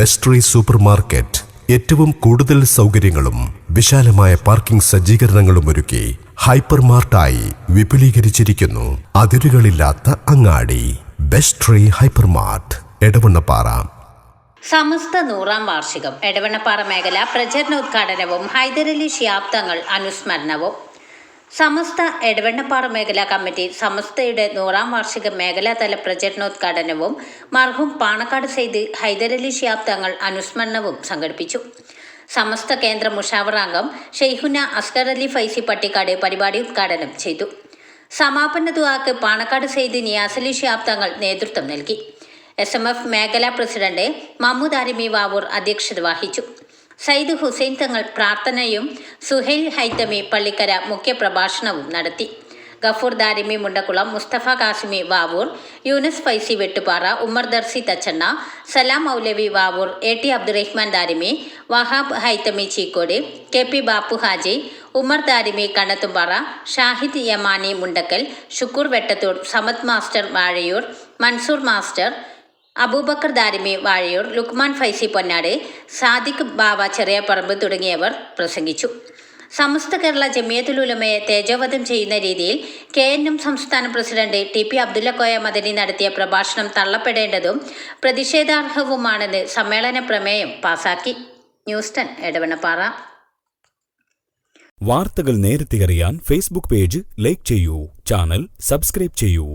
Best re super market ഏറ്റവും കൂടുതൽ സൗകര്യങ്ങളും വിശാലമായ പാർക്കിംഗ് സജ്ജീകരണങ്ങളും ഒരുക്കി ഹൈപ്പർ മാർട്ടായി വിപുലീകരിച്ചിരിക്കുന്നു. അതിരുകളില്ലാത്ത അങ്ങാടി. ബെസ്ട്രി ട്രീ ഹൈപ്പർ മാർട്ട് എടവണ്ണപ്പാറ. സമസ്ത നൂറാം വാർഷികം എടവണ്ണപ്പാറ മേഖല പ്രചരണോദ്ഘാടനവും ഹൈദരലി ശിയാബ്ദങ്ങൾ അനുസ്മരണവും. സമസ്ത എടവണ്ണപ്പാറ മേഖലാ കമ്മിറ്റി സമസ്തയുടെ നൂറാം വാർഷിക മേഖലാതല പ്രചരണോദ്ഘാടനവും മർഹും പാണക്കാട് സെയ്ദ് ഹൈദരലി ഷിയാബ് തങ്ങൾ അനുസ്മരണവും സംഘടിപ്പിച്ചു. സമസ്ത കേന്ദ്ര മുഷാവറാംഗം ഷെയ്ഹുന അസ്കർ അലി ഫൈസി പട്ടിക്കാട് പരിപാടി ഉദ്ഘാടനം ചെയ്തു. സമാപന ദുവാക്ക് പാണക്കാട് സെയ്ദ് നിയാസലി ഷിയാബ് തങ്ങൾ നേതൃത്വം നൽകി. എസ് എം എഫ് മേഖലാ പ്രസിഡന്റ് മമ്മൂദ് അരിമി വാവൂർ അധ്യക്ഷത വഹിച്ചു. സയ്യിദ് ഹുസൈൻ തങ്ങൾ പ്രാർത്ഥനയും സുഹൈൽ ഹൈത്തമി പള്ളിക്കര മുഖ്യപ്രഭാഷണവും നടത്തി. Gafoor Darimi Mundakkulam Musthafa Qasimi Vavoor Yunus Faizy Vettupara Ummer Darsi Thachanna Salam Moulavi Vavoor A T Abdurahman Darimi Wahab Haithami Cheekode K P Bappu Haji Umar Darimi Kannathumpara Shahid Yamani Mundakkal Shukoor Vettathur Samad master Vazhayur Mansoor master Aboobacker Darimi Vazhayur Luqman Faizy Ponnad Sadiq Baba Cheriyaparamba തുടങ്ങിയവർ പ്രസംഗിച്ചു. സമസ്ത കേരള ജമിയത്തുലുലമയെ തേജോവധം ചെയ്യുന്ന രീതിയിൽ K N M സംസ്ഥാന president T P Abdullakoya Madani നടത്തിയ പ്രഭാഷണം തള്ളപ്പെടേണ്ടതും പ്രതിഷേധാർഹവുമാണെന്ന് സമ്മേളന പ്രമേയം പാസാക്കി. ന്യൂസ്റ്റൺ എടവണപ്പാറ വാർത്തകൾ നേരത്തെ അറിയാൻ ഫേസ്ബുക്ക് പേജ് ലൈക്ക് ചെയ്യൂ ചാനൽ സബ്സ്ക്രൈബ് ചെയ്യൂ.